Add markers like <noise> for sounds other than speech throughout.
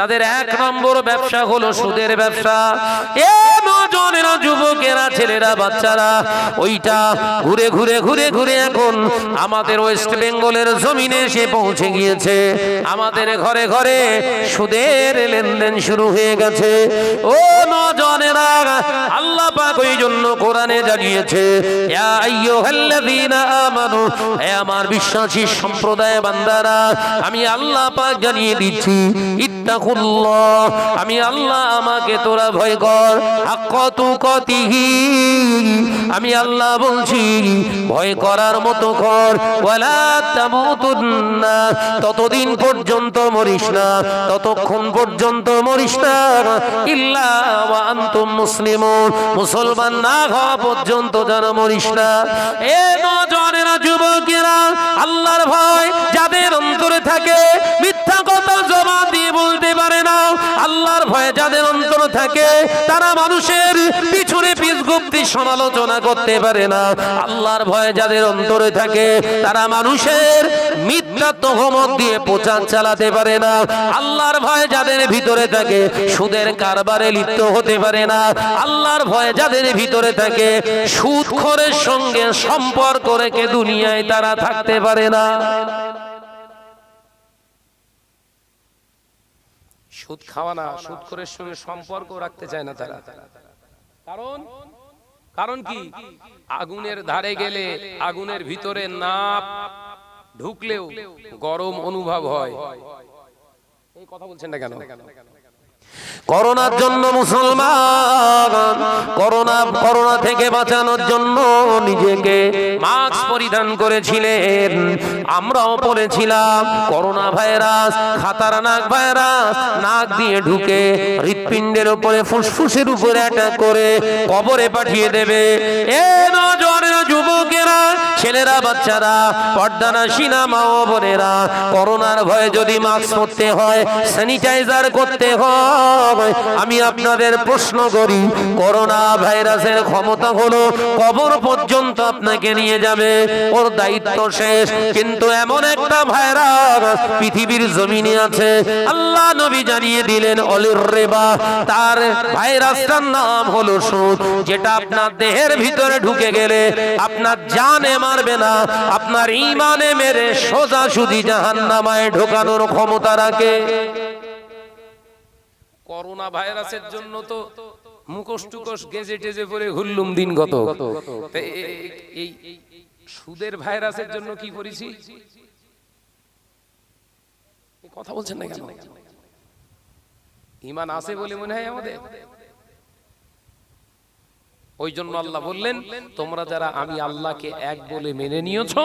তাদের এক নম্বর ব্যবসা হলো সুদের ব্যবসা। এ নজনেরা যুবকেরা, ছেলেরা, বাচ্চারা, ওইটা ঘুরে ঘুরে ঘুরে ঘুরে এখন আমাদের ওয়েস্ট বেঙ্গলের জমিনে এসে পৌঁছে গিয়েছে। আমাদের ঘরে ঘরে সুদের লেনদেন শুরু হয়ে গেছে। ও নজনেরা, আল্লাহ পাক ওই জন্য কোরআনে জানিয়েছে আমার বিশ্বাসী সম্প্রদায় বান্দারা, আমি আল্লাহ পাক জানিয়ে দিচ্ছি, ইত্তাকুল্লাহ আমি আল্লাহ আমাকে তোরা ভয় কর কতিহি আমি আল্লাহ বলছি, ভয় করার মতো কর ওয়ালা ততদিন পর্যন্ত মরিস না, ততক্ষণ পর্যন্ত মরিস না। আনতুম মুসলিমুন। না হওয়া পর্যন্ত যেন মরিস না। এ নজনেরা যুবকেরা থাকে, তারা মানুষের পিছনে পিছগুপ্তি সমালোচনা করতে পারে না। আল্লাহর ভয় যাদের অন্তরে থাকে, তারা মানুষের মিথ্যা তহমত দিয়ে প্রচার চালাতে পারে না। আল্লাহর ভয় যাদের ভিতরে থাকে, সুদের কারবারে লিপ্ত হতে পারে না। আল্লাহর ভয় যাদের ভিতরে থাকে, সুদখোরের সঙ্গে সম্পর্ক রেখে দুনিয়ায় তারা থাকতে পারে না। সুদ খাওয়া না, সুদ করে সঙ্গে সম্পর্ক রাখতে চায় না তারা। কারণ? কারণ কি? আগুনের ধারে গেলে আগুনের ভিতরে না ঢুকলেও গরম অনুভব হয়। এই কথা বলছেন না কেন? করোনার জন্য মুসলমান থেকে বাঁচানোর জন্য নিজেকে মাস্ক পরিধান করেছিলেন। আমরাও পড়েছিলাম করোনা ভাইরাস, খাতারনাক ভাইরাস, নাক দিয়ে ঢুকে হৃৎপিণ্ডের উপরে ফুসফুসের উপরে অ্যাটাক করে কবরে পাঠিয়ে দেবে। এ যুবকেরা ছেলেরা, বাচ্চারা, পর্দানা সিনামা ও বোনেরা, করোনার ভয়ে যদি মাস্ক পরতে হয়, স্যানিটাইজার করতে হয়, আমি আপনাদের প্রশ্ন করি, করোনা ভাইরাসের ক্ষমতা হলো কবর পর্যন্ত আপনাকে নিয়ে যাবে, ওর দায়িত্ব শেষ, কিন্তু এমন একটা ভাইরাস পৃথিবীর জমিনে আছে, আল্লাহ নবী জানিয়ে দিলেন, অলির রেবা, তার ভাইরাসটার নাম হলো সুদ, যেটা আপনার দেহের ভিতরে ঢুকে গেলে আপনার জানে মারবে না। আপনার ইমানে মেরে সোজা সুদি জাহান্নামায় ঢোকানোর ক্ষমতা রাখে। করোনা ভাইরাসের জন্য তো মুখোশ টুকোশ গেজে টেজে পরে দিন গত এই সুদের ভাইরাসের জন্য কি করেছি? কথা বলছেন না কেন? ইমান আছে বলে মনে হয় আমাদের? ওই জন্য আল্লাহ বললেন তোমরা যারা আমি আল্লাহকে এক বলে মেনে নিয়েছো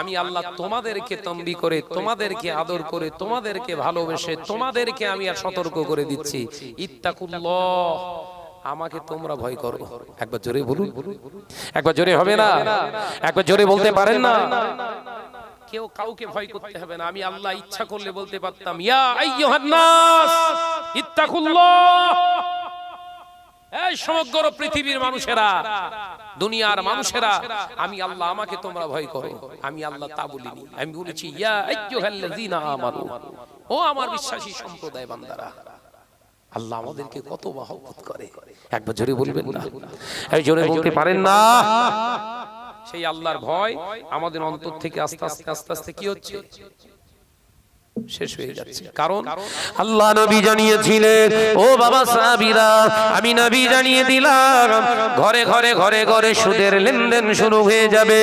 আমি আল্লাহ তোমাদেরকে তম্বি করে তোমাদেরকে আদর করে তোমাদেরকে ভালোবেসে তোমাদেরকে আমি আর সতর্ক করে দিচ্ছি। ইত্তাকুল্লাহ আমাকে তোমরা ভয় করো। একবার জোরে বলুন। একবার জোরে হবে না? একবার জোরে বলতে পারেন না? কেউ কাউকে ভয় করতে হবে না। আমি আল্লাহ ইচ্ছা করলে বলতে পারতাম ইয়া আইয়ুহান নাস ইত্তাকুল্লাহ! এই সমগ্র পৃথিবীর মানুষেরা, দুনিয়ার মানুষেরা, আমি আল্লাহ আমাকে তোমরা ভয় করো, আমি আল্লাহ তা বলিনি। আমি বলেছি ও আমার বিশ্বাসী সম্প্রদায় বান্দারা, আল্লাহ আমাদেরকে কত মহব্বত করে। একবার জোরে বলবেন না? এই জোরে বলতে পারেন না? সেই আল্লাহর ভয় আমাদের অন্তর থেকে আস্তে আস্তে আস্তে আস্তে কি হচ্ছে? শেষ হয়ে যাচ্ছে। কারণ আল্লাহ নবী জানিয়েছিলেন ও বাবা সাহাবীরা আমি নবী জানিয়ে দিলাম ঘরে ঘরে ঘরে ঘরে সুদের লেনদেন শুরু হয়ে যাবে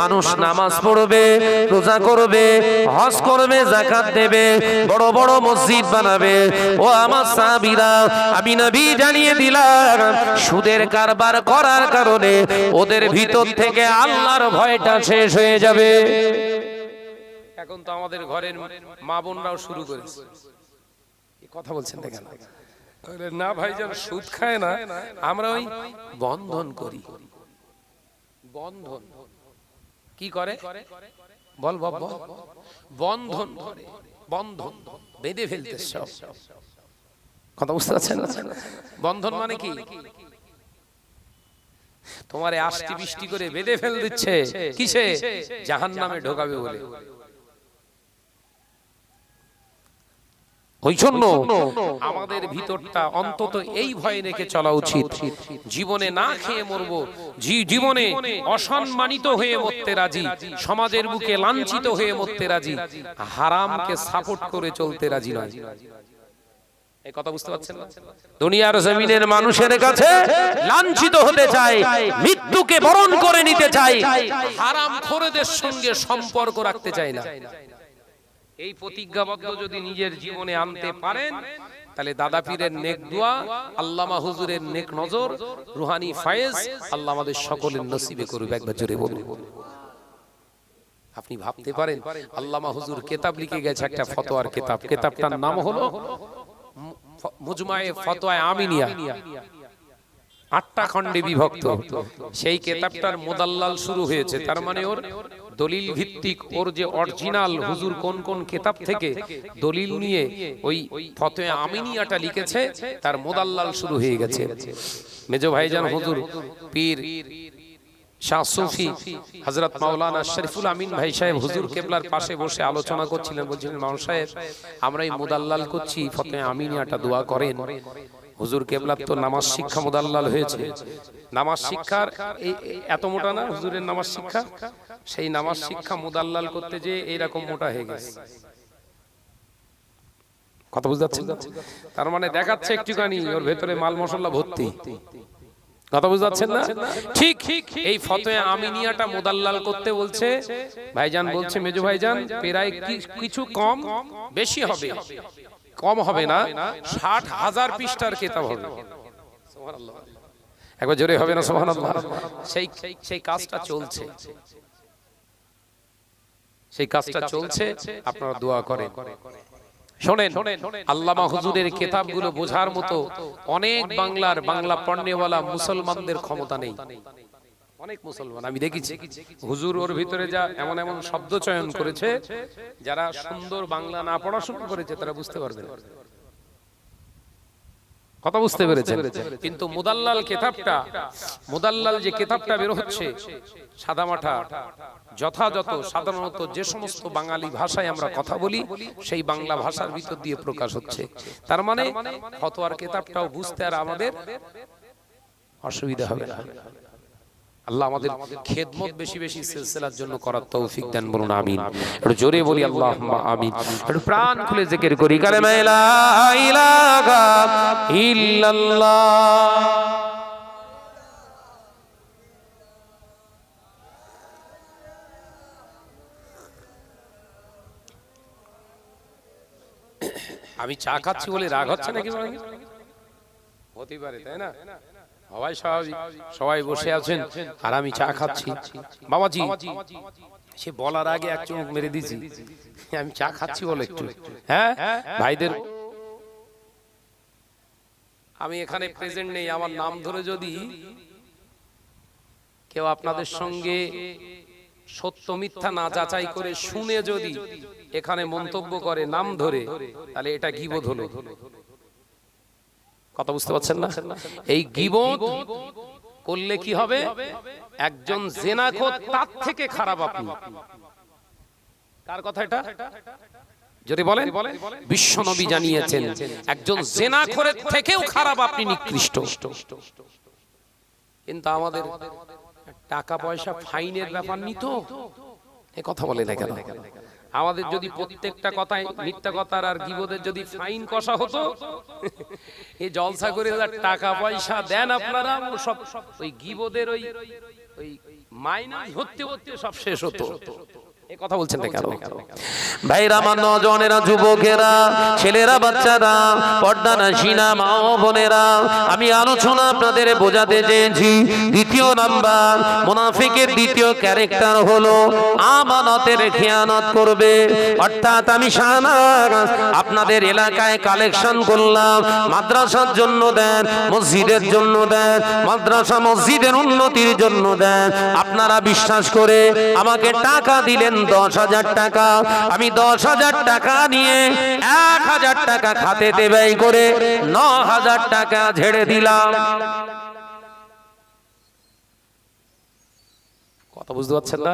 মানুষ নামাজ পড়বে রোজা করবে হজ করবে জাকাত দেবে বড় বড় মসজিদ বানাবে। ও আমার সাহাবীরা আমি নবী জানিয়ে দিলাম সুদের কারবার করার কারণে ওদের ভিতর থেকে আল্লাহর ভয়টা শেষ হয়ে যাবে। এখন তো আমাদের ঘরের মা বোনরাও শুরু করেছে। কথা বলছেন না কেন বলে, না ভাই যেন সুদ খায় না আমরা ওই বন্ধন করি। বন্ধন। কি করে? বল। বন্ধন করে। বন্ধন বেঁধে ফেলতে সব। কথা বুঝতে পারছেন বন্ধন মানে কি? তোমারে আষ্টি বৃষ্টি করে বেঁধে ফেল দিচ্ছে। কিসে? জাহান নামে ঢোকাবে বলে। ওই জন্য আমাদের ভিতরটা অন্তত এই ভয়ে রেখে চলা উচিত। জীবনে না খেয়ে মরবো জীবনে অসম্মানিত হয়ে মরতে রাজি সমাজের বুকে লাঞ্ছিত হয়ে মরতে রাজি হারামকে সাপোর্ট করে চলতে রাজি নয়। এই কথা বুঝতে পারছেন না? দুনিয়ার জমিনের মানুষের কাছে লাঞ্ছিত হতে চায় মৃত্যুকে বরণ করে নিতে চায় হারাম খোরেদের সঙ্গে সম্পর্ক রাখতে চায় না। এই প্রতিজ্ঞাবদ্ধ যদি নিজের জীবনে আনতে পারেন, তাহলে দাদা পীরের নেক দোয়া, আল্লামা হুজুরের নেক নজর, রুহানি ফায়েজ, আল্লাহ আমাদের সকলের নসিবে করবে একবার জোরে বলুন। আপনি ভাবতে পারেন, আল্লামা হুজুর কেতাব লিখে গেছে একটা ফতোয়ার কেতাব। কেতাবটার নাম হলো মুজমায়ে ফতোয়া আমিনিয়া। আটটা খণ্ডে বিভক্ত। সেই কেতাবটার মোদাল্লাল শুরু হয়েছে। তার মানে ওর দলিল ভিত্তিক ওর যে অরিজিনাল হুজুর কোন কোন কেতাব থেকে দলিল নিয়ে ওই ফতোয়া আমিনিয়াটা লিখেছে, তার মোদাল্লাল শুরু হয়ে গেছে। মেজো ভাইজান হুজুর, পীর আমিন ভাই সাহেব হুজুর কেবলার পাশে বসে আলোচনা করছিলেন, বলছিলেন সাহেব, আমরা এই মুদাল্লাল করছি ফতে আমিনিয়াটা দোয়া করেন। হুজুর কেবলার তো নামাজ শিক্ষা মুদাল্লাল হয়েছে। নামাজ শিক্ষার এত মোটা না, হুজুরের নামাজ শিক্ষা? সেই নামাজ শিক্ষা মুদাল্লাল করতে যে এইরকম মোটা হয়ে গেছে। কথা বুঝতে তার মানে দেখাচ্ছে একটুখানি ওর ভেতরে মাল মশলা ভর্তি। কথা বুঝতে পারছেন না? ঠিক এই ফতোয়া আমিনিয়াটা মোদাল্লাল করতে বলছে। ভাইজান বলছে, মেজু ভাইজান, প্রায় কিছু কম বেশি হবে। কম হবে না ষাট হাজার পৃষ্ঠার কেতাব হবে। একবার জোরে হবে না সোহান সেই সেই কাজটা চলছে। সেই কাজটা চলছে আপনারা দোয়া করেন। শোনেন আল্লামা হুজুরের কেতাবগুলো বোঝার মতো অনেক বাংলার বাংলা পণ্যওয়ালা মুসলমানদের ক্ষমতা নেই। অনেক মুসলমান আমি দেখেছি। হুজুর ওর ভিতরে যা এমন এমন শব্দ চয়ন করেছে যারা সুন্দর বাংলা না পড়াশোনা করেছে তারা বুঝতে পারবে না। কথা বুঝতে পেরেছেন? কিন্তু মুদাল্লাল কেতাবটা মুদাল্লাল যে কেতাবটা বের হচ্ছে সাদামাঠা যথাযথ সাধারণত যে সমস্ত বাঙালি ভাষায় আমরা কথা বলি সেই বাংলা ভাষার ভিতর দিয়ে প্রকাশ হচ্ছে। তার মানে ফতোয়ার কেতাবটাও বুঝতে আর আমাদের অসুবিধা হবে না। আল্লাহ আমাদের খেদমত বেশি বেশি সিলসিলার জন্য করার তৌফিক দেন বলুন আমিন। একটু জোরে বলি আল্লাহ আমিন। একটু প্রাণ খুলে জিকির করি। কালেমা লা ইলাহা ইল্লাল্লাহ। আমি চা খাচ্ছি বলে রাগ হচ্ছে নাকি বলেন? হতে পারে তাই না? সবাই স্বাভাবিক, সবাই বসে আছেন আর আমি চা খাচ্ছি। বাবাজি সে বলার আগে এক চুমুক মেরে দিছি আমি চা খাচ্ছি বলে একটু। হ্যাঁ? ভাইদের আমি এখানে প্রেজেন্ট নেই, আমার নাম ধরে যদি কেউ আপনাদের সঙ্গে সত্য মিথ্যা না যাচাই করে শুনে যদি এখানে মন্তব্য করে নাম ধরে, তাহলে এটা গিবোধ হলো। কথা বুঝতে পারছেন না? এই গিবোধ করলে কি হবে? একজন জেনাখোর তার থেকে খারাপ আপনি। কার কথা এটা? যদি বলেন বিশ্বনবী জানিয়েছেন, একজন জেনাখোরের থেকেও খারাপ আপনি নিকৃষ্ট। কিন্তু আমাদের টাকা পয়সা ফাইনের ব্যাপার নিত? এ কথা বলে না কেন আমাদের যদি প্রত্যেকটা কথায় মিথ্যা কথার আর গিবদের যদি ফাইন কষা হতো <laughs> এই জলসা করে টাকা পয়সা দেন আপনারা সব ওই গিবদের ওই ওই মাইনাস হতে হতে। সব শেষ হতো। কথা বলছেন না কেন? ভাইরা আমার নজনেরা যুবকেরা ছেলেরা বাচ্চারা পর্দা নাসিনা মা বোনেরা আমি আলোচনা আপনাদের বোঝাতে চেয়েছি। দ্বিতীয় নাম্বার মুনাফিকের দ্বিতীয় ক্যারেক্টার হলো আমানতের খেয়ানত করবে। অর্থাৎ আমি আপনাদের এলাকায় কালেকশন করলাম মাদ্রাসার জন্য দেন মসজিদের জন্য দেন মাদ্রাসা মসজিদের উন্নতির জন্য দেন। আপনারা বিশ্বাস করে আমাকে টাকা দিলেন দশ হাজার টাকা। আমি দশ হাজার টাকা নিয়ে এক হাজার টাকা খাতেতে ব্যয় করে ন হাজার টাকা ঝেড়ে দিলাম। কথা বুঝতে পারছেন না?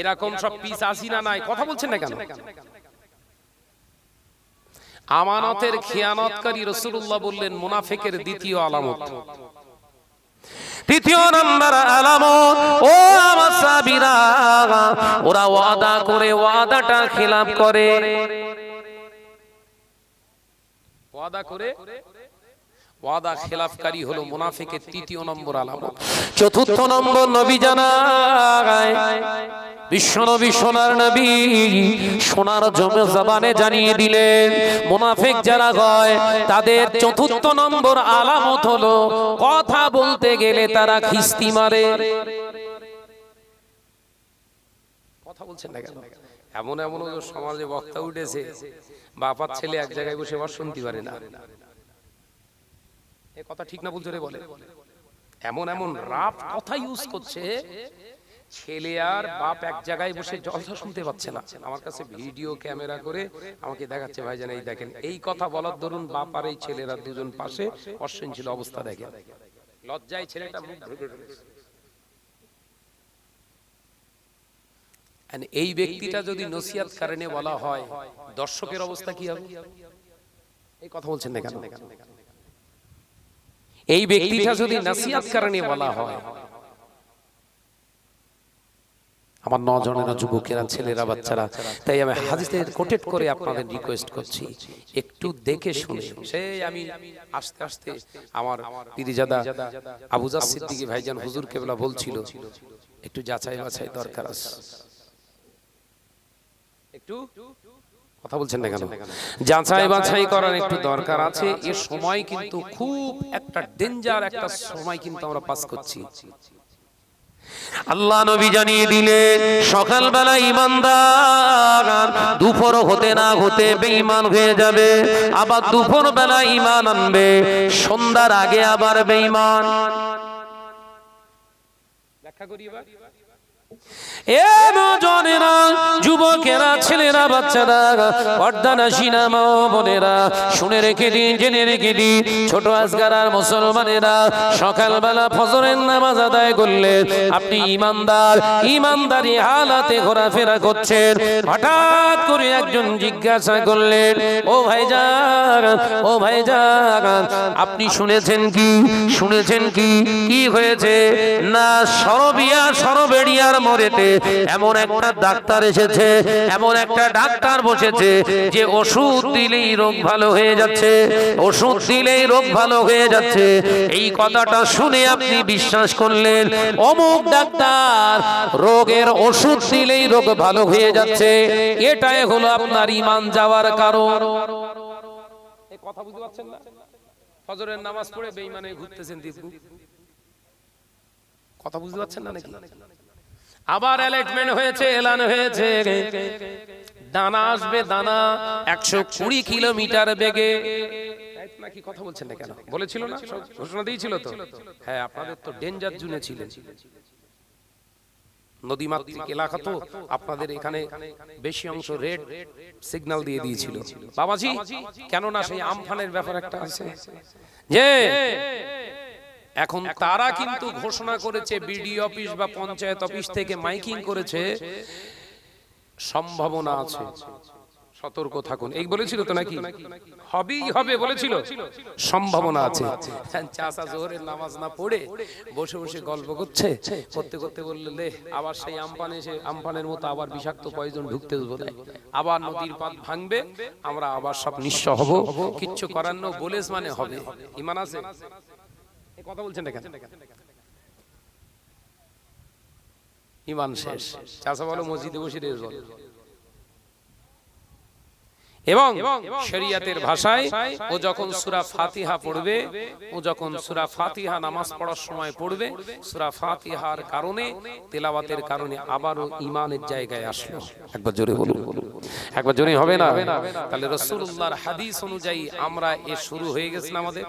এরকম সব পিস আসি না নাই? কথা বলছেন না কেন? আমানতের খেয়ানতকারী রসুল্লাহ বললেন, মুনাফেকের দ্বিতীয় আলামত। তৃতীয় নম্বর আলামত ও আমার সাবিরা ওরা ওয়াদা করে ওয়াদাটা খিলাফ করে। ওয়াদা করে ওয়াদা খেলাফকারী হলো মুনাফিকের তৃতীয় নম্বর আলামত। চতুর্থ নম্বর নবী জানায় বিশ্ব নবী সোনার নবী সোনার জমে জবানে জানিয়ে দিলেন মুনাফিক যারা হয় তাদের চতুর্থ নম্বর আলামত হলো কথা বলতে গেলে তারা খিস্তি মারে। কথা বলছেন না কেন? এমন এমন সমাজে বক্তা উঠেছে বাপার ছেলে এক জায়গায় বসে আবার শুনতে পারে না। এ কথা ঠিক না বলছো রে বলে। এমন এমন রাফ কথা ইউজ করছে ছেলে আর বাপ এক জায়গায় বসে জলসা শুনতে পাচ্ছে না। আমার কাছে ভিডিও ক্যামেরা করে আমাকে দেখাচ্ছে ভাইজান এই দেখেন এই কথা বলার দরুন বাপ আর এই ছেলেরা দুজন পাশে অশ্বিন ছিল অবস্থা দেখেন। লজ্জায় ছেলেটা মুখ ঢুকে ঢুকেছে এই ব্যক্তিটা যদি নসিয়াত কারণে বলা হয় দর্শকের অবস্থা কি হবে? এই কথা বলছেন না কেন? এই ব্যক্তিটা যদি নসিয়াত কারণে বলা হয়। আমার নজনেরা যুবকেরা ছেলেরা বাচ্চারা তাই আমি হাদিসের কোটেট করে আপনাদের রিকোয়েস্ট করছি। একটু দেখে শুনে। সেই আমি আস্তে আস্তে আমার পিরিজাদা আবুজার সিদ্দিকী ভাইজান হুজুর কেবলা বলছিল একটু যাচাই বাছাই দরকার আছে। একটু? কথা বলছেন না কেন? যাচাই বাছাই করার একটু দরকার আছে। এ সময় কিন্তু খুব একটা ডেঞ্জার একটা সময় কিন্তু আমরা পাস করছি। আল্লাহ নবী জানিয়ে দিলেন সকালবেলা ইমানদার দুপুর হতে না হতে বেঈমান হয়ে যাবে। আবার দুপুর বেলা ইমান আনবে সন্ধ্যার আগে আবার বেঈমান। ব্যাখ্যা করি এবার। আপনি ইমানদার, ইমানদারি হালাতে ঘোরাফেরা করছেন, হঠাৎ করে একজন জিজ্ঞাসা করলেন, ও ভাইজান ও ভাইজান, আপনি শুনেছেন কি? শুনেছেন কি? কি হয়েছে? না, সরবিয়া, সরবেড়িয়ার মরেতে এমন একটা ডাক্তার এসেছে, এমন একটা ডাক্তার বসেছে যে ওষুধ দিলেই রোগ ভালো হয়ে যাচ্ছে, ওষুধ দিলেই রোগ ভালো হয়ে যাচ্ছে। এই কথাটা শুনে আপনি বিশ্বাস করলেন, অমুক ডাক্তার রোগের ওষুধ দিলেই রোগ ভালো হয়ে যাচ্ছে, এটাই হলো আপনার ইমান যাওয়ার কারণ। কথা বুঝতে পারছেন না নাকি? আবার অ্যালার্টমেন্ট হয়েছে, এলান হয়েছে। দানা আসবে, দানা একশো কুড়ি কিলোমিটার বেগে। কথা বলছেন কেন? বলেছিল না? ঘোষণা দিয়েছিল তো? হ্যাঁ আপনাদের তো ডেঞ্জার জুনে এলাকা তো আপনাদের এখানে বেশি অংশ রেড সিগন্যাল দিয়ে দিয়েছিল। বাবাজি, কেননা সেই আমফানের ব্যাপার একটা আছে। এখন তারা কিন্তু ঘোষণা করেছে বিডি অফিস বা পঞ্চায়েত অফিস থেকে মাইকিং করেছে। সম্ভাবনা আছে। সতর্ক থাকুন। এই বলেছিল তো নাকি? হবেই হবে বলেছিল। সম্ভাবনা আছে। চাষা জোহরের নামাজ না পড়ে বসে বসে গল্প করছে। করতে করতে বললে আবার সেই আমপান এসে আমপানের মতো আবার বিষাক্ত কয়জন ঢুকতে বোধ আবার নদীর পাত ভাঙবে আমরা আবার সব নিঃস্ব হব। কিচ্ছু করার বলেস মানে হবে। ইমান আছে? কথা বলছেন না কেন ইমান শেষ। চাষা বলো মসজিদে বসে রেস বল এবং শরিয়াতের ভাষায় ও যখন সূরা ফাতিহা পড়বে ও যখন সূরা ফাতিহা নামাজ পড়ার সময় পড়বে সূরা ফাতিহার কারণে তেলাওয়াতের কারণে আবারও ইমানের জায়গায় আসলো। একবার জোরে বলুন। একবার জোরে হবে না? তাহলে রাসূলুল্লাহর হাদিস অনুযায়ী আমরা এ শুরু হয়ে গেছে না আমাদের।